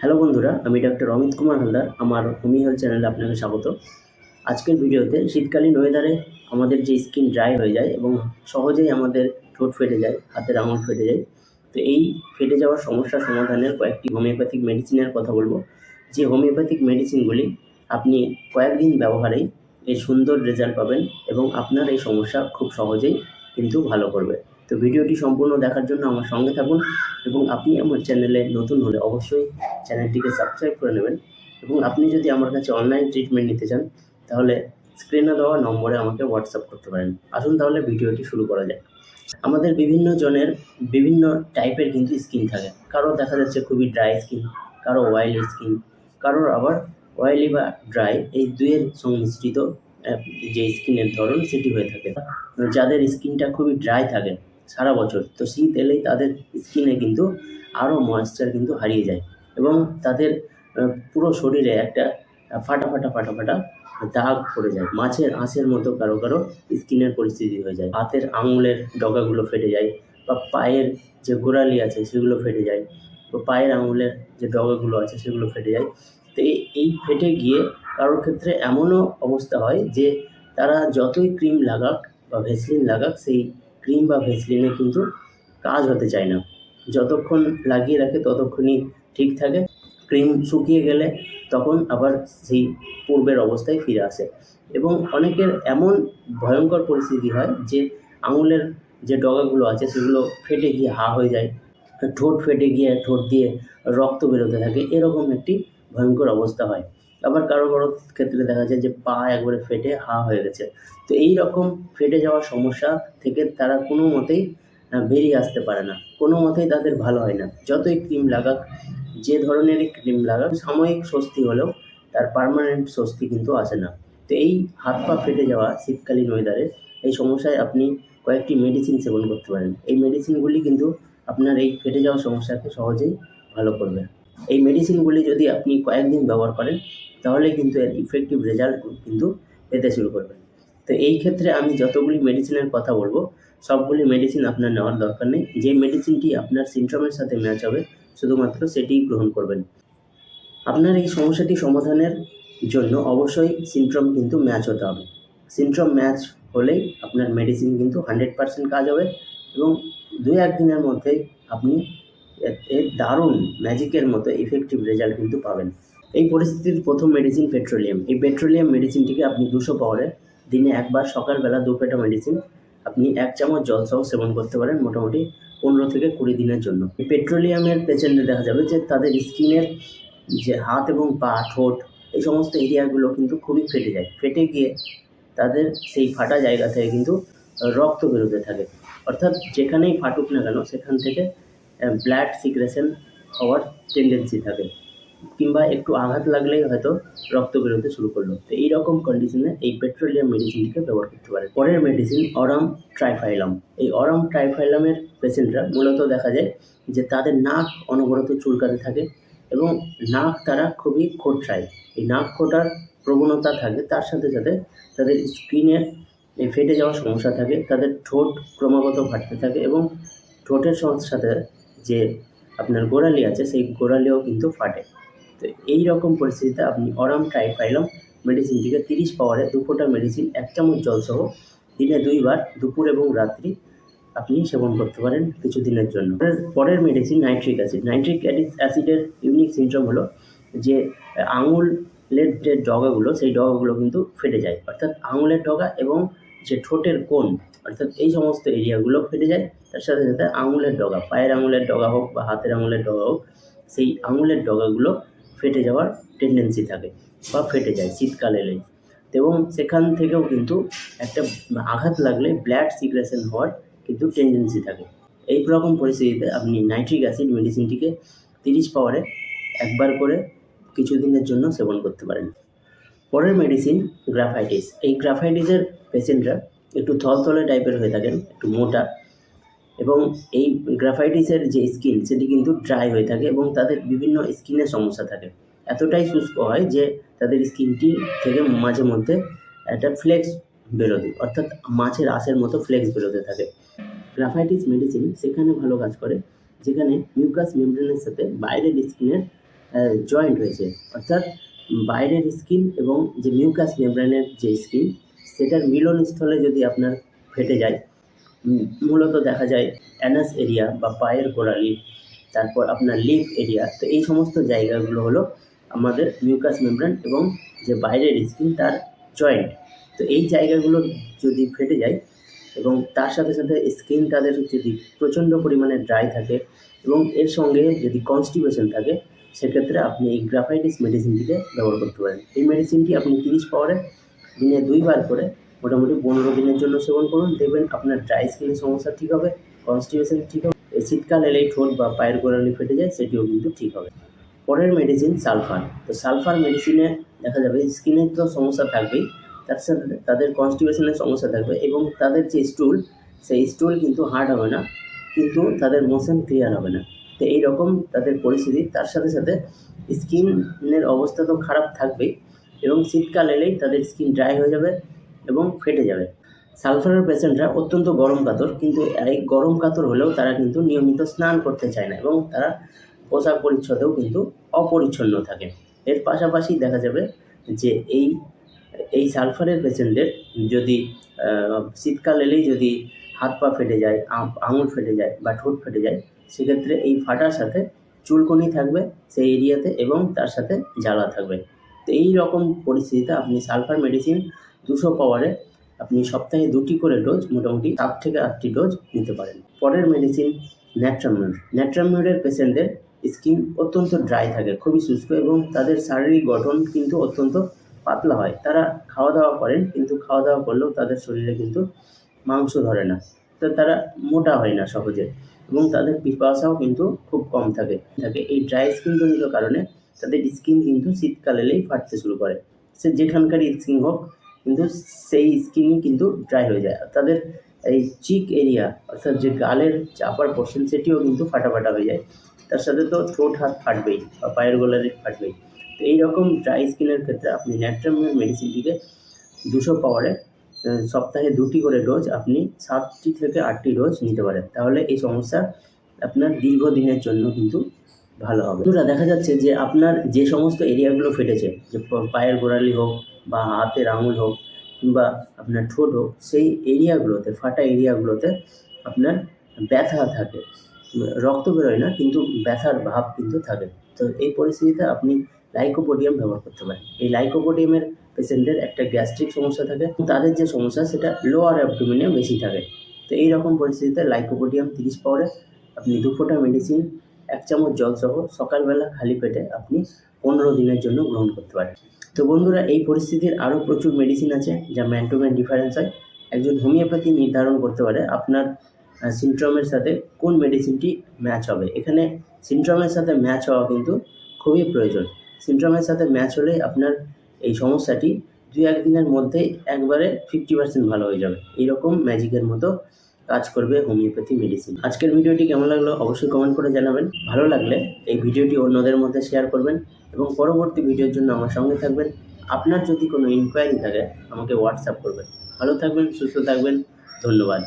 Hello বন্ধুরা, আমি doctor Amit Kumar Haldar, আমার হোমি হেলথ চ্যানেলে আপনাকে স্বাগত। আজকের ভিডিওতে শীতকালীন ওয়েদারে আমাদের যে স্কিন ড্রাই হয়ে যায় এবং সহজেই আমাদের ঠোঁট ফেটে যায়, হাতের আঙুল ফেটে যায়, তো এই ফেটে যাওয়ার সমস্যা সমাধানের কয়েকটি হোমিওপ্যাথিক মেডিসিনের কথা বলব। যে হোমিওপ্যাথিক মেডিসিনগুলি আপনি কয়েকদিন ব্যবহারেই এর সুন্দর রেজাল্ট পাবেন এবং আপনার এই সমস্যা খুব সহজেই কিন্তু ভালো করবে। তো ভিডিওটি সম্পূর্ণ দেখার জন্য আমার সঙ্গে থাকুন এবং আপনি আমার চ্যানেলে নতুন হলে অবশ্যই চ্যানেলটিকে সাবস্ক্রাইব করে নেবেন এবং আপনি যদি আমার কাছে অনলাইন ট্রিটমেন্ট নিতে চান, তাহলে স্ক্রিনে দেওয়া নম্বরে আমাকে হোয়াটসঅ্যাপ করতে পারেন। আসুন তাহলে ভিডিওটি শুরু করা যাক। আমাদের বিভিন্ন জনের বিভিন্ন টাইপের কিন্তু স্কিন থাকে। কারও দেখা যাচ্ছে খুবই ড্রাই স্কিন কারও অয়েলি স্কিন কারোর আবার অয়েলি বা ড্রাই এই দুয়ের সংমিশ্রিত যে স্কিনের ধরন সেটি হয়ে থাকে। যাদের স্কিনটা খুবই ড্রাই থাকে সারা বছর। তো শীত এলেই তাদের স্কিনে কিন্তু আরও ময়েশ্চার কিন্তু হারিয়ে যায় এবং তাদের পুরো শরীরে একটা ফাটা ফাটা ফাটা ফাটা দাগ পড়ে যায়। মাছের আঁশের মতো কারও কারও স্কিনের পরিস্থিতি হয়ে যায়। হাতের আঙুলের ডগাগুলো ফেটে যায় বা পায়ের যে গোড়ালি আছে সেগুলো ফেটে যায় বা পায়ের আঙুলের যে ডগাগুলো আছে সেগুলো ফেটে যায়। তো এই- ফেটে গিয়ে কারোর ক্ষেত্রে এমনও অবস্থা হয় যে তারা যতই ক্রিম লাগাক বা ভেসলিন লাগাক, সেই ক্রিম বা ভেসলিনে কিন্তু কাজ হতে চায় না। যতক্ষণ লাগিয়ে রাখে ততক্ষণই ঠিক থাকে। ক্রিম শুকিয়ে গেলে তখন আবার সেই পূর্বের অবস্থায় ফিরে আসে। এবং অনেকের এমন ভয়ঙ্কর পরিস্থিতি হয় যে আঙুলের যে ডগাগুলো আছে সেগুলো ফেটে গিয়ে হা হয়ে যায়। ঠোঁট ফেটে গিয়ে, ঠোঁট দিয়ে রক্ত বেরোতে থাকে। এরকম একটি ভয়ঙ্কর অবস্থা হয়। আবার কারও কারও ক্ষেত্রে দেখা যায় যে পা একবারে ফেটে হা হয়ে গেছে। তো এই রকম ফেটে যাওয়ার সমস্যা থেকে তারা কোনো মতেই বেরিয়ে আসতে পারে না। কোনো মতেই তাদের ভালো হয় না। যতই ক্রিম লাগাক, যে ধরনেরই ক্রিম লাগাক, সাময়িক স্বস্তি হলেও তার পার্মানেন্ট স্বস্তি কিন্তু আসে না। তো এই হাত পা ফেটে যাওয়া শীতকালীন ওয়েদারে এই সমস্যায় আপনি কয়েকটি মেডিসিন সেবন করতে পারেন। এই মেডিসিনগুলি কিন্তু আপনার এই ফেটে যাওয়া সমস্যাকে সহজেই ভালো করবে। এই মেডিসিনগুলি যদি আপনি কয়েকদিন ব্যবহার করেন, তাহলে কিন্তু এর ইফেক্টিভ রেজাল্ট কিন্তু পেতে শুরু করবেন। তো এই ক্ষেত্রে আমি যতগুলি মেডিসিনের কথা বলব, সবগুলি মেডিসিন আপনার নেওয়ার দরকার নেই। যে মেডিসিনটি আপনার সিমটমের সাথে ম্যাচ হবে, শুধুমাত্র সেটিই গ্রহণ করবেন। আপনার এই সমস্যাটি সমাধানের জন্য অবশ্যই সিমটম কিন্তু ম্যাচ হতে হবে। সিমটম ম্যাচ হলেই আপনার মেডিসিন কিন্তু হান্ড্রেড পার্সেন্ট কাজ হবে এবং দু একদিনের মধ্যেই আপনি দারুণ ম্যাজিকের মতো ইফেক্টিভ রেজাল্ট কিন্তু পাবেন। এই পরিস্থিতির প্রথম মেডিসিন পেট্রোলিয়াম এই পেট্রোলিয়াম মেডিসিনটিকে আপনি দুশো পাওয়ারে দিনে একবার সকালবেলা দু পেটা মেডিসিন আপনি এক চামচ জল সহ সেবন করতে পারেন মোটামুটি পনেরো থেকে কুড়ি দিনের জন্য। এই পেট্রোলিয়ামের পেশেন্টে দেখা যাবে যে তাদের স্কিনের যে হাত এবং পা, ঠোঁট এই সমস্ত এরিয়াগুলো কিন্তু খুবই ফেটে যায়। ফেটে গিয়ে তাদের সেই ফাটা জায়গা থেকে কিন্তু রক্ত বেরোতে থাকে। অর্থাৎ যেখানেই ফাটুক না কেন সেখান থেকে ব্লাড সিক্রেশন হওয়ার টেন্ডেন্সি থাকে। কিংবা একটু আঘাত লাগলেই হয়তো রক্ত বেরোতে শুরু করল। তো এই রকম কন্ডিশনে এই পেট্রোলিয়াম মেডিসিনটিকে ব্যবহার করতে পারে। পরের মেডিসিন অরাম ট্রাইফাইলাম। এই অরাম ট্রাইফাইলামের পেশেন্টরা মূলত দেখা যায় যে তাদের নাক অনবরত চুলকাতে থাকে এবং নাক তারা খুবই খোঁটরায় এই নাক খোঁটার প্রবণতা থাকে, তার সাথে সাথে তাদের স্কিনের ফেটে যাওয়ার সমস্যা থাকে, তাদের ঠোঁট ক্রমাগত ফাটতে থাকে এবং ঠোঁটের সাথে যে আপনার গোড়ালি আছে, সেই গোড়ালিও কিন্তু ফাটে। তো এই রকম পরিস্থিতিতে আপনি অরাম ট্রাইফাইলাম মেডিসিনটিকে তিরিশ পাওয়ারে দু ফোঁটা মেডিসিন, এক চামচ জলসহ দিনে দুইবার দুপুর এবং রাত্রি আপনি সেবন করতে পারেন কিছুদিনের জন্য। পরের- পরের মেডিসিন নাইট্রিক অ্যাসিড। নাইট্রিক অ্যাসিডের ইউনিক সিমটম হলো যে আঙুলের যে ডগাগুলো, সেই ডগাগুলো কিন্তু ফেটে যায়। অর্থাৎ আঙুলের ডগা এবং যে ঠোঁটের কোণ, অর্থাৎ এই সমস্ত এরিয়াগুলো ফেটে যায়। তার সাথে সাথে আঙুলের ডগা, পায়ের আঙুলের ডগা হোক বা হাতের আঙুলের ডগা হোক, সেই আঙুলের ডগাগুলো ফেটে যাওয়ার টেন্ডেন্সি থাকে বা ফেটে যায় শীতকাল এলেই। এবং সেখান থেকেও কিন্তু একটা আঘাত লাগলে ব্লাড সিক্রেশন হওয়ার কিন্তু টেন্ডেন্সি থাকে। এই রকম পরিস্থিতিতে আপনি নাইট্রিক অ্যাসিড মেডিসিনটিকে তিরিশ পাওয়ারে একবার করে কিছুদিনের জন্য সেবন করতে পারেন। পরের মেডিসিন গ্রাফাইটিস এই গ্রাফাইটিসের পেশেন্টরা একটু থলথলে টাইপের হয়ে থাকেন, একটু মোটা এবং এই গ্রাফাইটিসের যে স্কিন, সেটি কিন্তু ড্রাই হয়ে থাকে এবং তাদের বিভিন্ন স্কিনের সমস্যা থাকে। এতটাই শুষ্ক হয় যে তাদের স্কিনটি থেকে মাঝে মধ্যে একটা ফ্লেক্স বেরোতে অর্থাৎ মাছের আঁশের মতো ফ্লেক্স বেরোতে থাকে। গ্রাফাইটিস মেডিসিন সেখানে ভালো কাজ করে, যেখানে মিউকাস মেমব্রেনের সাথে বাইরের স্কিনের জয়েন্ট হয়েছে অর্থাৎ বাইরের স্কিন এবং যে মিউকাস মেমব্রেনের যে স্কিন, সেটার মিলনস্থলে যদি আপনার ফেটে যায় মূলত দেখা যায় অ্যানাস এরিয়া বা পায়ের গোড়ালি, তারপর আপনার লিফ এরিয়া তো এই সমস্ত জায়গাগুলো হলো আমাদের মিউকাস মেমব্রেন এবং যে বাইরের স্কিন তার জয়েন্ট তো এই জায়গাগুলো যদি ফেটে যায় এবং তার সাথে সাথে স্কিন তাদের যদি প্রচণ্ড পরিমাণে ড্রাই থাকে এবং এর সঙ্গে যদি কনস্টিপেশন থাকে, সেক্ষেত্রে আপনি এই গ্রাফাইটিস মেডিসিনটিকে ব্যবহার করতে পারেন। এই মেডিসিনটি আপনি তিরিশ পাওয়ারে দিনে দুইবার করে মোটামুটি পনেরো দিনের জন্য সেবন করুন। দেখবেন আপনার ড্রাই স্কিনের সমস্যা ঠিক হবে কনস্টিপেশন ঠিক হবে শীতকাল এলেই ঠোঁট বা পায়ের গোড়ালি ফেটে যায়, সেটিও কিন্তু ঠিক হবে। পরের মেডিসিন সালফার তো সালফার মেডিসিনে দেখা যাবে স্কিনের তো সমস্যা থাকবেই, তার সাথে তাদের কনস্টিপেশনের সমস্যা থাকবে এবং তাদের যে স্টুল সেই স্টুল কিন্তু হার্ড হবে না, কিন্তু তাদের মোশন ক্লিয়ার হবে না। তো এই রকম তাদের পরিস্থিতি। তার সাথে সাথে স্কিনের অবস্থা তো খারাপ থাকবেই এবং শীতকাল এলেই তাদের স্কিন ড্রাই হয়ে যাবে। এবং ফেটে যাবে। সালফারের পেশেন্টরা অত্যন্ত গরম কাতর, কিন্তু এই গরম কাতর হলেও তারা কিন্তু নিয়মিত স্নান করতে চায় না এবং তারা পোশাক পরিচ্ছদেও কিন্তু অপরিচ্ছন্ন থাকে। এর পাশাপাশি দেখা যাবে যে এই এই সালফারের পেশেন্টদের যদি শীতকাল এলেই যদি হাত পা ফেটে যায় আঙুল ফেটে যায় বা ঠোঁট ফেটে যায়, সেক্ষেত্রে এই ফাটার সাথে চুলকনি থাকবে সেই এরিয়াতে এবং তার সাথে জ্বালা থাকবে। তো এই রকম পরিস্থিতিতে আপনি সালফার মেডিসিন দুশো পাওয়ারে আপনি সপ্তাহে দুটি করে ডোজ মোটামুটি সাত থেকে আটটি ডোজ নিতে পারেন। পরের মেডিসিন ন্যাট্রামিউর। ন্যাট্রামিউরের পেশেন্টদের স্কিন অত্যন্ত ড্রাই থাকে, খুবই শুষ্ক এবং তাদের শারীরিক গঠন কিন্তু অত্যন্ত পাতলা হয়। তারা খাওয়া দাওয়া করেন কিন্তু খাওয়া দাওয়া করলেও তাদের শরীরে কিন্তু মাংস ধরে না। তো তারা মোটা হয় না সহজে এবং তাদের পিপাসাও কিন্তু খুব কম থাকে। থাকে। এই ড্রাই স্কিনজনিত কারণে তাদের স্কিন কিন্তু শীতকাল এলেই ফাটতে শুরু করে। সে যেখানকারই স্কিন হোক, কিন্তু সেই স্কিনই কিন্তু ড্রাই হয়ে যায়। তাদের এই চিক এরিয়া অর্থাৎ যে গালের চাপার পোর্শন সেটিও কিন্তু ফাটা ফাটা হয়ে যায়। তার সাথে তো ঠোঁট হাত ফাটবেই বা পায়ের গোলারে ফাটবেই। তো এইরকম ড্রাই স্কিনের ক্ষেত্রে আপনি ন্যাট্রামিউর মেডিসিনটিকে দুশো পাওয়ারে সপ্তাহে দুটি করে ডোজ আপনি সাতটি থেকে আটটি ডোজ নিতে পারেন। তাহলে এই সমস্যা আপনার দীর্ঘদিনের জন্য কিন্তু ভালো হবে। বন্ধুরা, দেখা যাচ্ছে যে আপনার যে সমস্ত এরিয়াগুলো ফেটেছে, যে পায়ের গোড়ালি হোক বা হাতের আঙুল হোক কিংবা আপনার ঠোঁট হোক, সেই এরিয়াগুলোতে ফাটা এরিয়াগুলোতে আপনার ব্যথা থাকে। রক্ত বেরোয় না, কিন্তু ব্যথার ভাব কিন্তু থাকে। তো এই পরিস্থিতিতে আপনি লাইকোপোডিয়াম ব্যবহার করতে পারেন। এই লাইকোপোডিয়ামের পেশেন্টদের একটা গ্যাস্ট্রিক সমস্যা থাকে তাদের যে সমস্যা, সেটা লোয়ার অ্যাবডোমিনে বেশি থাকে। তো এই রকম পরিস্থিতিতে লাইকোপোডিয়াম তিরিশ পাওয়ারে আপনি দু ফোঁটা মেডিসিন এক চামচ জল সহ সকালবেলা খালি পেটে আপনি পনেরো দিনের জন্য গ্রহণ করতে পারেন। তো বন্ধুরা, এই পরিস্থিতির আরও প্রচুর মেডিসিন আছে যা ম্যান টু ম্যান ডিফারেন্স হয়। একজন হোমিওপ্যাথি নির্ধারণ করতে পারে আপনার সিমট্রমের সাথে কোন মেডিসিনটি ম্যাচ হবে। এখানে সিমট্রমের সাথে ম্যাচ হওয়া কিন্তু খুবই প্রয়োজন। সিমট্রমের সাথে ম্যাচ হলে আপনার এই সমস্যাটি দু একদিনের মধ্যেই একবারে ফিফটি পার্সেন্ট ভালো হয়ে যাবে। এইরকম ম্যাজিকের মতো কাজ করবে হোমিওপ্যাথি মেডিসিন। আজকের ভিডিওটি কেমন লাগল অবশ্যই কমেন্ট করে জানাবেন। ভালো লাগলে এই ভিডিওটি অন্যদের মধ্যে শেয়ার করবেন এবং পরবর্তী ভিডিওর জন্য আমার সঙ্গে থাকবেন। আপনার যদি কোনো ইনকোয়ারি থাকে, আমাকে হোয়াটসঅ্যাপ করবেন। ভালো থাকবেন, সুস্থ থাকবেন। ধন্যবাদ।